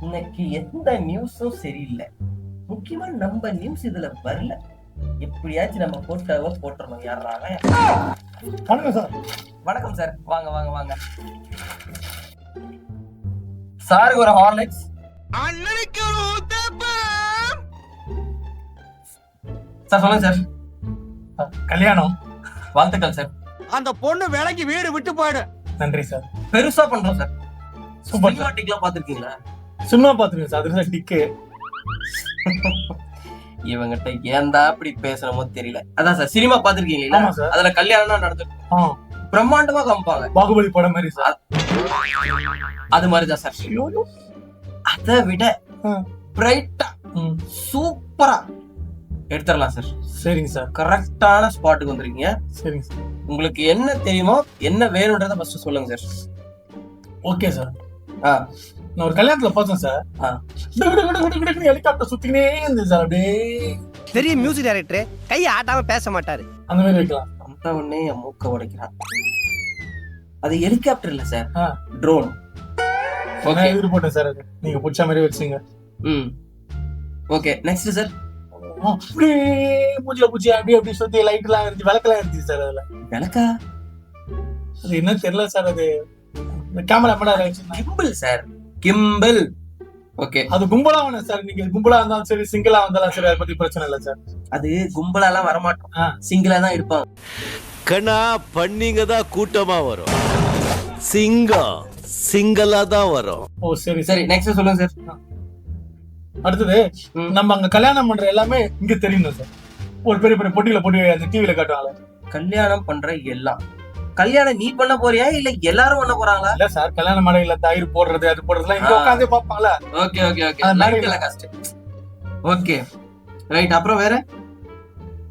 இன்னைக்கு எந்த நியூஸும் சரியில்லை. முக்கியமா நம்ம நியூஸ் இதுல வரல. எப்படியாச்சும் நம்ம போட்டோவை போட்டுறணும். யாராக வணக்கம் சார். வணக்கம் சார். வாங்க வாங்க வாங்க. சாருக்கு ஒரு ஹார்லிக்ஸ் சார் சொல்லுங்க சார். சார், கல்யாணம். வாழ்த்துக்கள் சார். அந்த பொண்ணு விலைக்கு வீடு விட்டு போயிடு. நன்றி சார். பெருசா பண்றோம் சார். சூப்பர் பாத்திருக்கீங்களா சினிமா பார்த்துருக்கேன் சார் அது சார் டிக்கு இவங்கிட்ட ஏன்டா இப்படி பேசணுமோ தெரியல. அதான் சார் சினிமா பாத்திருக்கீங்களா? அதுல கல்யாணம் நடந்து ஆ. பிரம்மாண்டமா காமிப்பாங்க. பாகுபலி படம் மாதிரி சார். அது மாதிரிதான் சார். அதை விட. பிரைட்டா சூப்பரா எடுத்துடலாம் சார். சரிங்க சார். கரெக்டான ஸ்பாட்டுக்கு வந்திருக்கீங்க. சரிங்க சார். உங்களுக்கு என்ன தெரியுமோ என்ன வேணும்ன்றத ஃபர்ஸ்ட் சொல்லுங்க சார். Okay sir. ஆ. நான் ஒரு கல்யாணத்துல பார்த்தேன் சார். ஹெலிகாப்டர் சுத்திக்கினே இருந்தது சார் அப்படியே. பெரிய மியூசிக் டைரக்டர் கையை ஆட்டாம பேச மாட்டாரு. அந்த மாதிரி வைக்கலாம் அந்த உடனே என் மூக்க உடைக்கிறான். அது ஹெலிகாப்டர் இல்ல சார். ஆ. ட்ரோன் ஓகே நான் எதிர் போட்டேன் சார் அது. நீங்க பிடிச்ச மாதிரி வச்சுங்க. ம். Okay next sir. அப்படியே பூஜ்ல பூச்சி அப்படியே அப்படியே சுத்தி லைட் எல்லாம் இருந்துச்சு விளக்கெல்லாம் இருந்துச்சு சார் அதுல. விளக்கா? அது என்ன தெரியல சார் அது. Camera madam gimbal sir. Gimbal okay. அது கும்பலா வேணும் சார் நீங்க கும்பலா இருந்தாலும் சரி சிங்கிளா வந்தாலும் சரி அதை பத்தி பிரச்சனை இல்ல சார். அது கும்பலாலாம் வரமாட்டோம். ஆ. சிங்கிளா தான் இருப்பாங்க. கண்ணா பண்ணிங்க தான் கூட்டமா வரும். சிங்கம் சிங்கலா தான் வரும். ஓ சரி சரி. நெக்ஸ்ட் சொல்லுங்க சார். அடுத்தது. நம்ம அங்க கல்யாணம் பண்ற எல்லாமே இங்க தெரியணும் சார். ஒரு பெரிய பெரிய பொட்டியில போட்டு அந்த டிவில காட்டுவாங்க கல்யாணம் பண்ற எல்லாம். கல்யாணம் நீ பண்ண போறியா? இல்ல எல்லாரும் பண்ண போறாங்களா? இல்ல சார் கல்யாண மேடையில தயிர் போடுறது அது போடுறதுலாம் இங்க. உட்காந்தே பாப்பாங்களா ஓகே ஓகே ஓகே லைட் மேடையில- எல்லாம் கஷ்ட ஓகே ரைட் அப்புறம் வேற?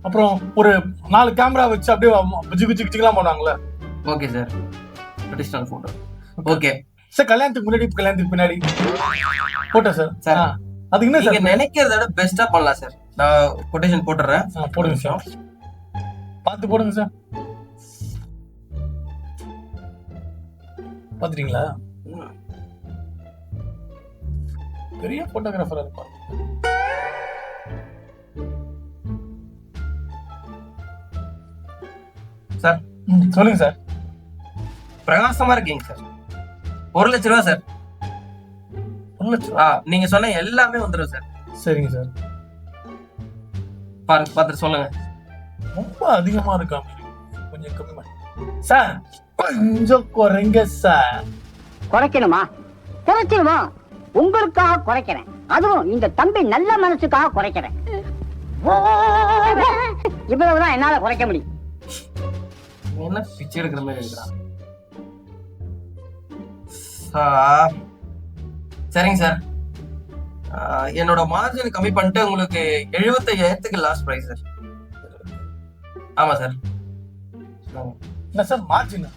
அப்புறம் ஒரு நாலு கேமரா வச்சு அப்படியே குச்சி குச்சி குச்சிக்கலாம் பண்ணுவாங்கல்ல. Okay sir traditional photo okay sir கல்யாணத்துக்கு முன்னாடி கல்யாணத்துக்கு பின்னாடி. Photo sir sir. அதுக்கு என்ன சார் நினைக்கிறத விட பெஸ்டா பண்ணலாம் சார் நான் கொட்டேஷன் போட்டுறேன். போடுங்க சார் பார்த்து போடுங்க சார் பாத்துட்டீங்களா? பெரிய போட்டோகிராஃபரா இருப்பாரு. சார் சொல்லுங்க சார். பிரகாசமா இருக்கீங்க சார். ஒரு லட்ச ரூபா சார். ஒரு லட்சம் ஆ நீங்க சொன்ன எல்லாமே வந்துடும் சார். சரிங்க சார். பாருங்க பார்த்துட்டு சொல்லுங்க. ரொம்ப அதிகமா இருக்கா? கொஞ்சம் கம்மி சார் கொஞ்சம் குறைங்க சார். குறைக்கணுமா? குறைச்சிருமா? உங்களுக்காக குறைக்கிறேன். அதுவும் இந்த தம்பி நல்ல மனசுக்காக குறைக்கிறேன். இவ்வளவுதான் என்னால குறைக்க முடியும். என்ன பிச்சை எடுக்கிற மாதிரி இருக்கிறான் சார். சரிங்க சார். என்னோட மார்ஜின் கம்மி பண்ணிட்டு உங்களுக்கு எழுபத்தையாயிரத்துக்கு லாஸ்ட் ப்ரைஸ் சார். ஆமா சார். என்ன சார் மார்ஜின்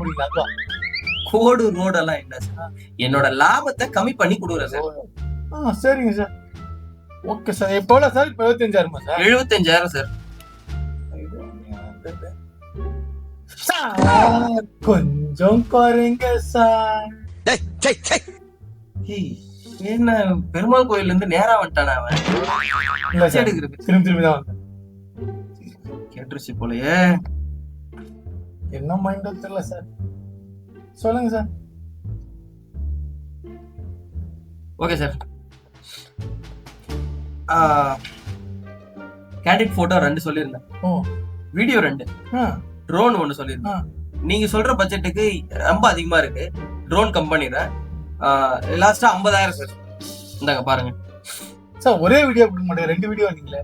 போடுவீங்களா? அதுவா? கோடு ரோடெல்லாம் இல்ல சார்? என்னோட லாபத்தை கம்மி பண்ணி கொடுக்குறேன் சார். ஆ சரிங்க சார். Okay sir. இப்போ எவ்வளோ சார்? இப்போ எழுபத்தஞ்சாயிரமா சார்? எழுபத்தஞ்சாயிரம் சார். சார் கொஞ்சம் குறைங்க சார். என்ன பெருமாள் கோயில்ல இருந்து நேரா வந்துட்டானா அவன்? திரும்பி திரும்பி தான் வந்தேன். கேட்டுருச்சு போலயே. என்ன மைண்டோ தெரியல சார் சொல்லுங்க sir okay sir candid photo ரெண்டு சொல்லியிருந்தேன். ஓ. வீடியோ ரெண்டு. ட்ரோன் ஒன்று சொல்லியிருந்தேன். ஆ. நீங்க சொல்ற பட்ஜெட்டுக்கு ரொம்ப அதிகமா இருக்கு. ட்ரோன் கம்பெனில லாஸ்டா ஐம்பதாயிரம் சார் இந்தாங்க பாருங்க. சார் ஒரே வீடியோ கொடுக்க மாட்டேன் ரெண்டு வீடியோ வந்தீங்களே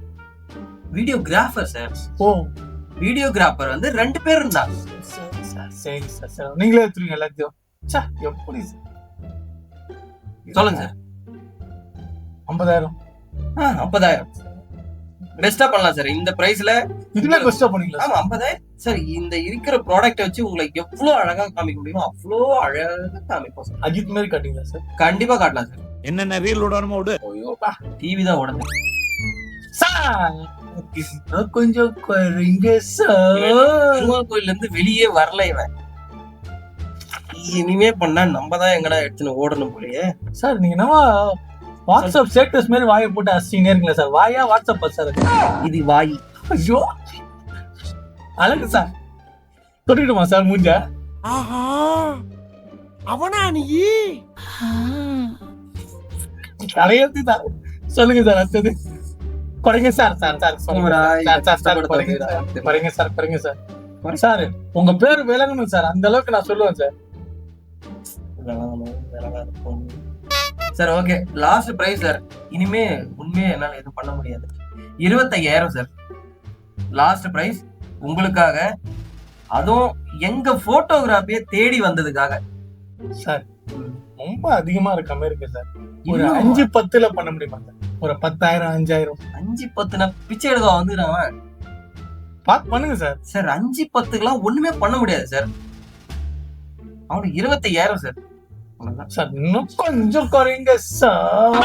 வீடியோகிராஃபர் சார் ஓ. வீடியோகிராஃபர் வந்து ரெண்டு பேர் இருந்தாங்க. சரி சார் சரி. சார் சரி நீங்களே எடுத்துருங்க எல்லாத்தையும். சா எப்படி சார் சொல்லுங்க சார். ஐம்பதாயிரம். ஐம்பதாயிரம். பெஸ்டா பண்ணலாம் சார். இந்த பிரைஸ்ல இதுல பெஸ்டா பண்ணீங்களா ஆமா ஐம்பதாயிரம். சார் இந்த இருக்கிற ப்ராடக்ட் வச்சு உங்களை எவ்வளவு அழகா காமிக்க முடியுமோ அவ்வளோ அழகா காமிப்போம் சார். அஜித் மாதிரி காட்டுங்களா சார்? கண்டிப்பா காட்டலாம் சார். என்னென்ன ரீல் விடணுமோ விடு ஐயோப்பா. டிவி தான் உடனே சார்! கொஞ்சம் குறைங்க சார் கோயில்ல இருந்து வெளியே வரல இவன். இனிமே பண்ணா நம்ம தான் எங்கடா எடுத்துன்னு ஓடணும் போலயே. சார் நீங்க என்னவா வாட்ஸ்அப் ஸ்டேட்டஸ் மாதிரி வாயை போட்டு அசிச்சினே இருக்கீங்களா சார்? வாயா வாட்ஸ்அப் சார்? இது வாய். ஐயோ! அழகு சார். தொட்டுக்கிட்டுமா சார் மூஞ்ச? ஆஹா! அவனா நீ? தலையெழுத்து சொல்லுங்க சார் அடுத்தது. குறைங்க sir sir sir sir sir sir குறைங்க சார் குறைங்க சார் குறைங்க சார். சார் உங்க பேர் விளங்கணும் சார் அந்த அளவுக்கு நான் சொல்லுவேன் sir. Sir okay last price sir. இனிமே உண்மையே என்னால எதுவும் பண்ண முடியாது. இருபத்தையாயிரம் சார். லாஸ்ட் பிரைஸ் உங்களுக்காக. அதுவும் எங்க போட்டோகிராஃபியை தேடி வந்ததுக்காக. சார் ரொம்ப அதிகமா இருக்க மாதிரி இருக்கு சார். ஒரு அஞ்சு பத்துல பண்ண முடியுமா சார்? ஒரு பத்தாயிரம் அஞ்சாயிரம். அஞ்சு பத்து நான் பிச்சை எடுக்க வந்துடுறேன் பார்த்து பண்ணுங்க சார். சார் அஞ்சு பத்துக்கெல்லாம் ஒண்ணுமே பண்ண முடியாது சார். அவனுக்கு இருபத்தையாயிரம் சார். சார் இன்னும் கொஞ்சம் குறைங்க சார்.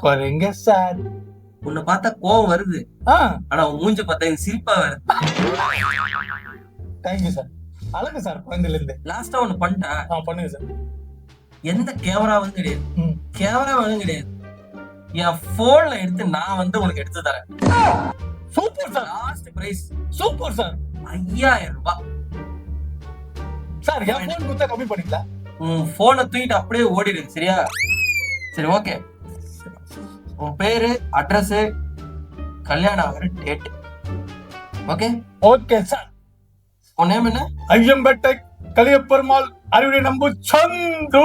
குறைங்க சார். உன்னை பார்த்தா கோவம் வருது. ஆனா உன் மூஞ்ச பார்த்தா எனக்கு சிரிப்பா வருது. Thank you sir. அழகு சார் குழந்தைல இருந்து லாஸ்டா ஒண்ணு பண்ணிட்டேன். பண்ணுங்க சார். எந்த கேமராவும் கிடையாது. ம். கேமராவும் கிடையாது. என் போன்ல எடுத்து நான் வந்து உனக்கு எடுத்து தரேன். Super sir last price super sir ஐயாயிரம் ரூபாய். சார் என் போன் கொடுத்தா கம்மி பண்ணிக்கல? உன் போனை தூக்கிட்டு அப்படியே ஓடிடு சரியா? சரி ஓகே உன் பேரு அட்ரஸ் கல்யாணம் ஆகிற டேட் ஓகே ஓகே சார் உன் நேம் என்ன? ஐயம்பேட்டை கலியப்பெருமாள் அறிவுரை நம்பு சந்து.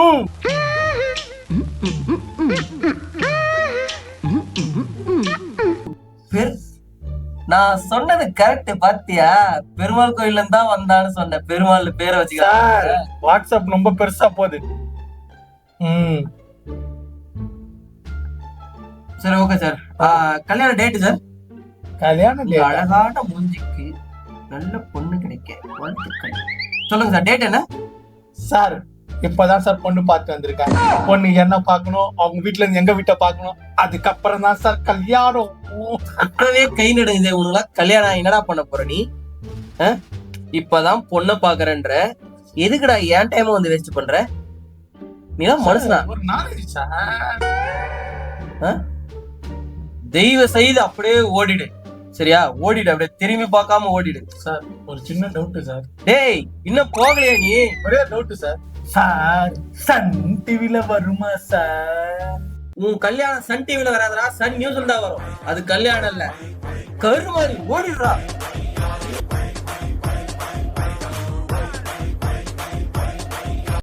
நான் சொன்னது கரெக்ட் பாத்தியா? பெருமாள் கோயில்ல தான் வந்தான்னு சொன்னேன். பெருமாள் பேரை வச்சுக்க வாட்ஸ்அப் ரொம்ப பெருசா போகுது. ம். சரி ஓகே சார் கல்யாண டேட் சார் கல்யாண உங்க date. அழகான மூஞ்சிக்கு நல்ல பொண்ணு கிடைக்க வாழ்த்துக்கள். சொல்லுங்க சார் டேட் என்ன? சார் இப்பதான் சார் பொண்ணு பார்த்து வந்திருக்காங்க? பொண்ணு என்ன பார்க்கணும்? அவங்க வீட்ல இருந்து எங்க வீட்டை பார்க்கணும்? அதுக்கப்புறம் தான் சார் கல்யாணம். இப்பவே கை நடுங்குதே உனக்கு கல்யாணம் என்னடா பண்ண போற நீ? இப்பதான் பொண்ணை பாக்குறன்ற எதுக்குடா ஏன் டைம் வந்து வேஸ்ட் பண்ற? நீதான் மனுஷனா? ஒரு நாலேஜ் சார். தெய்வ செய்து அப்படியே ஓடிடு. சரியா? ஓடிடு அப்படியே திரும்பி பார்க்காம ஓடிடு. சார் ஒரு சின்ன டவுட் சார். டேய் இன்னும் போகலையா நீ? ஒரே டவுட் சார். சார். சன் டிவில வருமா சார்? உன் கல்யாணம் சன் டிவில வராதடா. சன் நியூஸ்ல தான் வரும். அது கல்யாணம் இல்ல. கரு மாதிரி ஓடிடுறா.